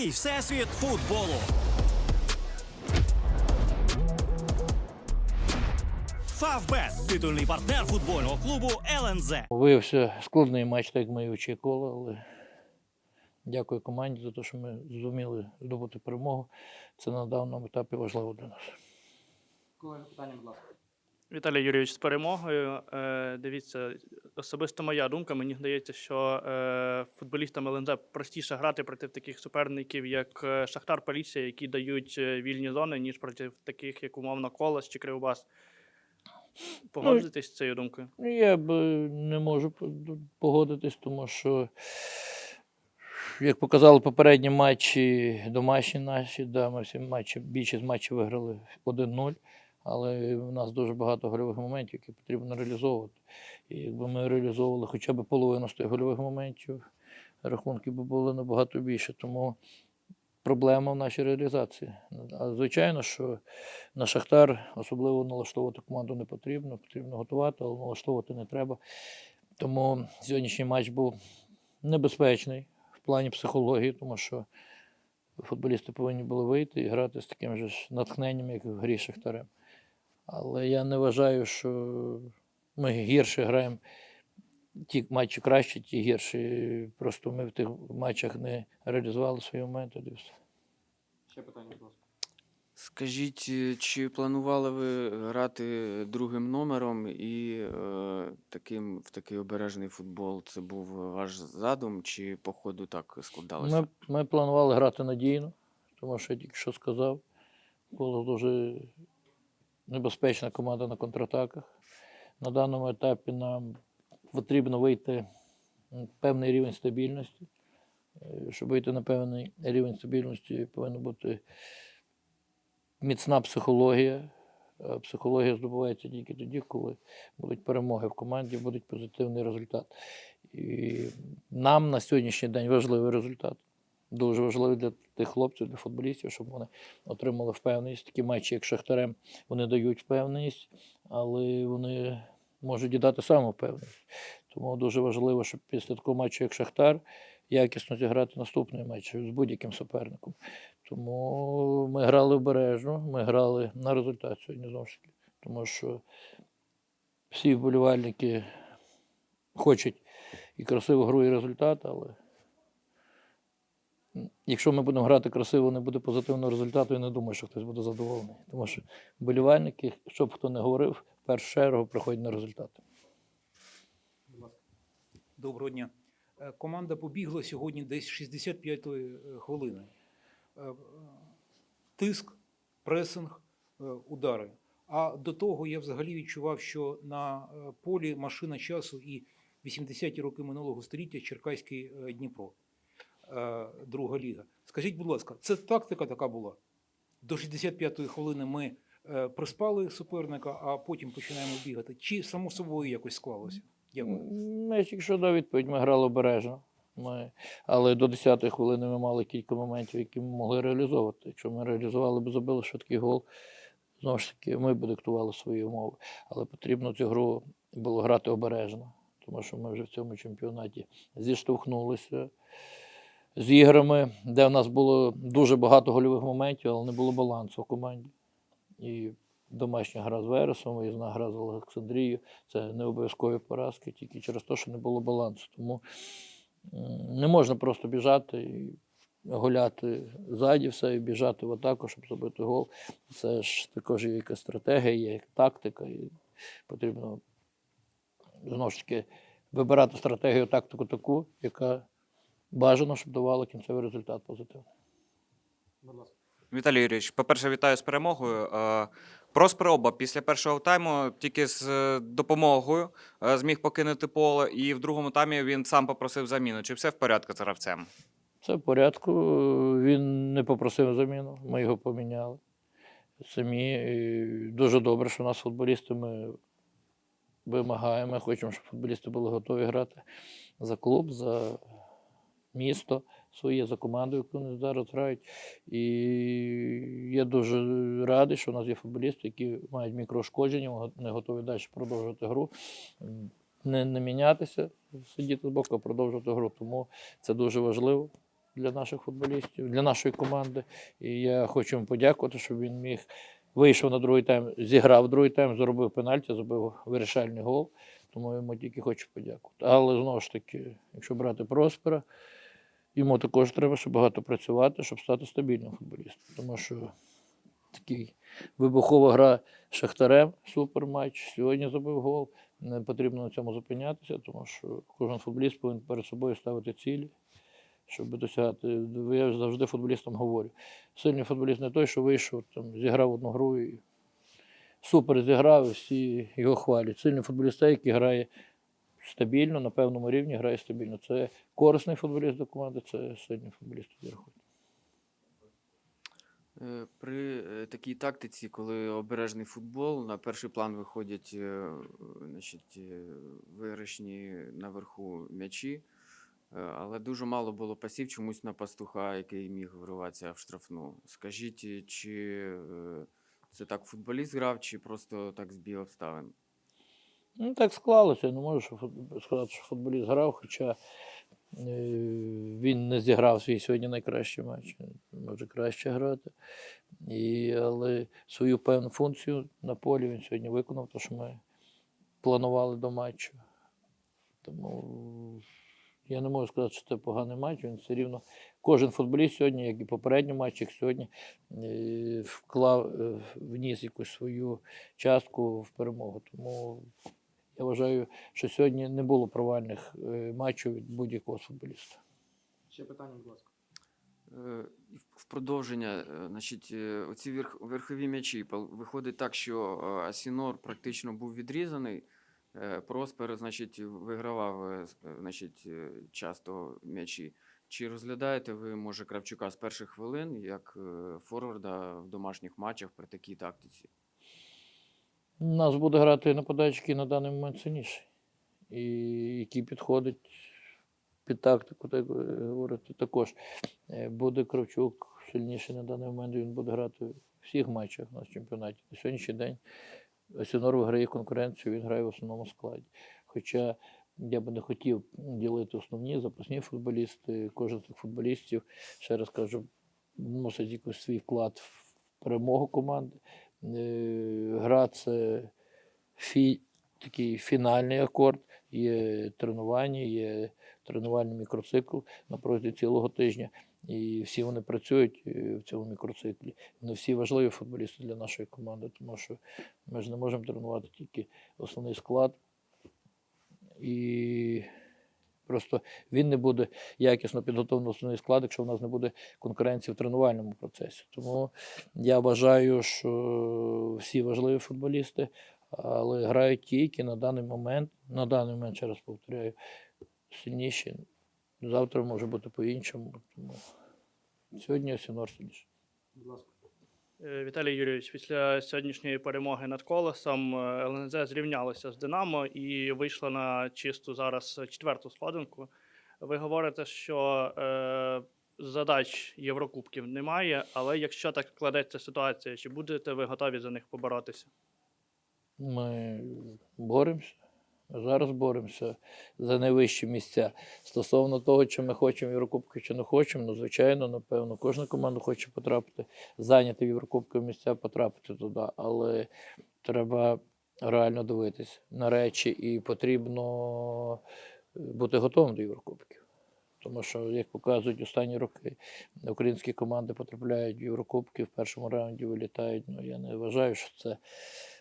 Твій всесвіт футболу. Фавбет титульний партнер футбольного клубу ЛНЗ. Виявився складний матч, так як ми і очікували, але дякую команді за те, що ми зуміли здобути перемогу. Це на даному етапі важливо для нас. Колеги, питання, будь ласка. Віталій Юрійович, з перемогою. Е, дивіться, особисто моя думка. Мені здається, що е, футболістам ЛНЗ простіше грати проти таких суперників, як е, Шахтар Полісся, які дають вільні зони, ніж проти таких, як умовно Колос чи Кривбас. Погоджуєтесь з цією думкою? Ну, Я б не можу погодитись, тому що, як показали попередні матчі, домашні наші, да, ми всі матчі, більшість матчів виграли 1-0, але в нас дуже багато гольових моментів, які потрібно реалізовувати. І якби ми реалізовували хоча б половину з тих гольових моментів, рахунки б були набагато більше. Тому проблема в нашій реалізації. А звичайно, що на Шахтар особливо налаштовувати команду не потрібно, потрібно готувати, але налаштовувати не треба. Тому сьогоднішній матч був небезпечний в плані психології, тому що футболісти повинні були вийти і грати з таким же натхненням, як в грі Шахтарем. Але я не вважаю, що ми гірше граємо. Ті матчі краще, ті гірші. Просто ми в тих матчах не реалізували свої моменти. і все. Ще питання, будь ласка. Скажіть, е, чи планували ви грати другим номером і е, таким, в такий обережний футбол? Це був ваш задум, чи по ходу так складалося? Ми, ми планували грати надійно, тому що я тільки що сказав. Була дуже небезпечна команда на контратаках. На даному етапі нам потрібно вийти на певний рівень стабільності. Е, Щоб вийти на певний рівень стабільності, повинна бути міцна психологія. Психологія здобувається тільки тоді, коли будуть перемоги в команді, буде позитивний результат. І нам на сьогоднішній день важливий результат. Дуже важливий для тих хлопців, для футболістів, щоб вони отримали впевненість. Такі матчі, як Шахтарем, вони дають впевненість, але вони можуть і дати самовпевненість. Тому дуже важливо, щоб після такого матчу, як Шахтар, якісно зіграти наступний матч з будь-яким суперником. Тому ми грали обережно, ми грали на результат сьогодні таки. Тому що всі вболівальники хочуть і красиву гру, і результат, але якщо ми будемо грати красиво, не буде позитивного результату, я не думаю, що хтось буде задоволений. Тому що вболівальники, що б хто не говорив, в першу чергу приходять на результат. Будь ласка. Доброго дня. Е, Команда побігла сьогодні десь 65-ї е, хвилини. Е, Тиск, пресинг, удари. А до того я взагалі відчував, що на полі машина часу і 80-ті роки минулого століття Черкаський Дніпро, друга ліга. Скажіть, будь ласка, це тактика така була? До 65-ї хвилини ми е, приспали суперника, а потім починаємо бігати. Чи само собою якось склалося? Ми ж тільки відповідь, ми грали обережно. Ми, але до 10-ї хвилини ми мали кілька моментів, які ми могли реалізовувати. Якщо ми реалізували б забили швидкий гол, знову ж таки, ми б диктували свої умови. Але потрібно цю гру було грати обережно, тому що ми вже в цьому чемпіонаті зіштовхнулися з іграми, де в нас було дуже багато гольових моментів, але не було балансу в команді. І домашня гра з Вересом, виїзна гра з Олександрією. Це не обов'язкові поразки, тільки через те, що не було балансу. Тому не можна просто біжати і гуляти ззаді все і біжати в атаку, щоб забити гол. Це ж також є якась стратегія, є як тактика, і потрібно знову ж таки вибирати стратегію, тактику таку, яка бажано, щоб давала кінцевий результат позитивний. Віталій Юрійович, по-перше, вітаю з перемогою. Е, Про спроба після першого тайму тільки з е, допомогою е, зміг покинути поле, і в другому таймі він сам попросив заміну. Чи все в порядку з гравцем? Все в порядку. Він не попросив заміну, ми його поміняли самі. І дуже добре, що у нас футболісти ми вимагаємо. Ми хочемо, щоб футболісти були готові грати за клуб, за місто своє, за команду, яку вони зараз грають. І я дуже радий, що у нас є футболісти, які мають мікроушкодження, вони готові далі продовжувати гру. Не, не мінятися, сидіти з боку, а продовжувати гру. Тому це дуже важливо. для наших футболістів, для нашої команди. І я хочу йому подякувати, щоб він міг вийшов на другий тайм, зіграв другий тайм, зробив пенальті, зробив вирішальний гол. Тому йому тільки хочу подякувати. Але знову ж таки, якщо брати Проспера, йому також треба ще багато працювати, щоб стати стабільним футболістом. Тому що такий вибухова гра Шахтарем, суперматч. Сьогодні забив гол. Не потрібно на цьому зупинятися, тому що кожен футболіст повинен перед собою ставити цілі, щоб досягати. Я завжди футболістам говорю. Сильний футболіст не той, що вийшов, там, зіграв одну гру і супер зіграв, і всі його хвалять. Сильний футболіст, який грає стабільно, на певному рівні грає стабільно. Це корисний футболіст до команди, це сильний футболіст. Е, При е, такій тактиці, коли обережний футбол, на перший план виходять е, значить, виграшні наверху м'ячі, але дуже мало було пасів чомусь на пастуха, який міг вриватися в штрафну. Скажіть, чи це так футболіст грав, чи просто так збіг обставин? Ну, так склалося. Я не можу сказати, що футболіст грав, хоча е, він не зіграв свій сьогодні найкращий матч. Може краще грати. І, але свою певну функцію на полі він сьогодні виконав, те, що ми планували до матчу. Тому я не можу сказати, що це поганий матч. Він все рівно. Кожен футболіст сьогодні, як і попередній матч, як сьогодні, е, вклав, е, вніс якусь свою частку в перемогу. Тому я вважаю, що сьогодні не було провальних е, матчів від будь-якого футболіста. Ще питання, будь ласка. Е, в- продовження, е, значить, оці верх, верхові м'ячі. Виходить так, що Асінор практично був відрізаний. Проспер, значить, вигравав значить, часто м'ячі. Чи розглядаєте ви, може, Кравчука з перших хвилин як форварда в домашніх матчах при такій тактиці? Нас буде грати нападач, який на даний момент сильніший. І який підходить під тактику, так ви говорите, також. Е, Буде Кравчук сильніший на даний момент, він буде грати в всіх матчах у нас в чемпіонаті. На сьогоднішній день Осінор виграє конкуренцію, він грає в основному складі. Хоча я би не хотів ділити основні запасні футболісти. Кожен з цих футболістів, ще раз кажу, вносить якийсь свій вклад в перемогу команди. Е, Гра це фі, такий фінальний акорд, є тренування, є тренувальний мікроцикл на протязі цілого тижня. І всі вони працюють е, в цьому мікроциклі. Вони всі важливі футболісти для нашої команди, тому що ми ж не можемо тренувати тільки основний склад. І просто він не буде якісно підготовлений основний склад, якщо в нас не буде конкуренції в тренувальному процесі. Тому я вважаю, що всі важливі футболісти, але грають ті, які на даний момент, на даний момент, ще раз повторяю, сильніші. Завтра може бути по-іншому. Тому сьогодні Осінор сильніший. Будь ласка. Е, Віталій Юрійович, після сьогоднішньої перемоги над колесом е, ЛНЗ зрівнялося з Динамо і вийшла на чисту зараз четверту складинку. Ви говорите, що е, задач Єврокубків немає, але якщо так складеться ситуація, чи будете ви готові за них поборотися? Ми боремося. Зараз боремося за найвищі місця. Стосовно того, чи ми хочемо Єврокубки, чи не хочемо, ну, звичайно, напевно, кожна команда хоче потрапити, зайняти Єврокубки місця, потрапити туди. Але треба реально дивитись на речі і потрібно е, бути готовим до Єврокубків. Тому що, як показують останні роки, українські команди потрапляють в Єврокубки, в першому раунді вилітають. Ну, я не вважаю, що це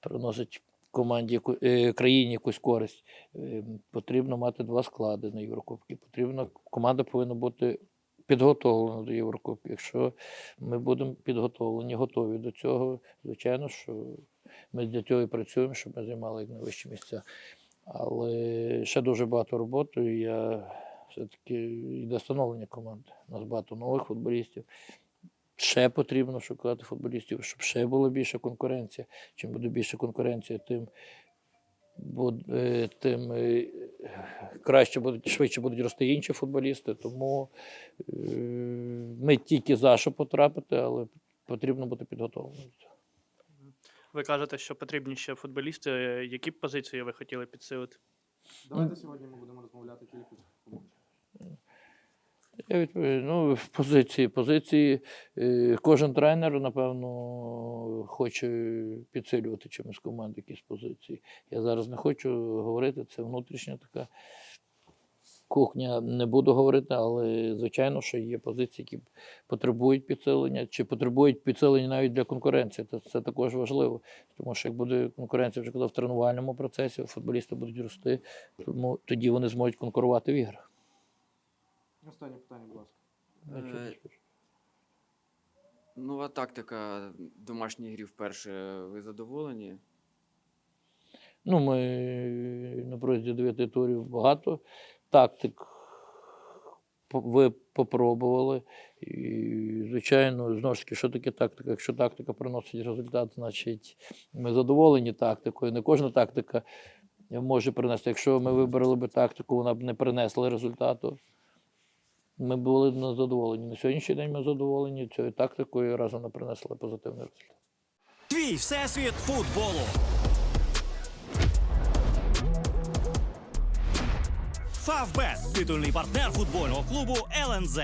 приносить команді е, країні якусь користь. Е, Потрібно мати два склади на Єврокубки. Потрібно, команда повинна бути підготовлена до Єврокубки. Якщо ми будемо підготовлені, готові до цього, звичайно, що ми для цього і працюємо, щоб ми займали найвищі місця. Але ще дуже багато роботи. і Я все-таки йде становлення команди. У нас багато нових футболістів. Ще потрібно шукати футболістів, щоб ще була більша конкуренція. Чим буде більше конкуренція, тим, буд- е, тим е, краще будуть, швидше будуть рости інші футболісти. Тому е, ми тільки за що потрапити, але потрібно бути підготовленим. Ви кажете, що потрібні ще футболісти. Які б позиції ви хотіли підсилити? Давайте сьогодні ми будемо розмовляти тільки. Я відповідаю, ну, позиції. Позиції е, кожен тренер, напевно, хоче підсилювати чимось команду якісь позиції. Я зараз не хочу говорити, це внутрішня така кухня. Не буду говорити, але звичайно, що є позиції, які потребують підсилення, чи потребують підсилення навіть для конкуренції. Це, це також важливо. Тому що як буде конкуренція вже коли в тренувальному процесі, футболісти будуть рости, тому тоді вони зможуть конкурувати в іграх. Останнє питання, будь ласка. Е, Нова тактика домашньої грі вперше. Ви задоволені? Ну, ми на протязі дев'яти турів багато тактик ви попробували. І, звичайно, знову ж таки, що таке тактика? Якщо тактика приносить результат, значить ми задоволені тактикою. Не кожна тактика може принести. Якщо ми вибрали би тактику, вона б не принесла результату. Ми були б задоволені. На сьогоднішній день ми задоволені цією тактикою, і разом вона принесла позитивний результат. Твій всесвіт футболу. Фавбет титульний партнер футбольного клубу ЛНЗ.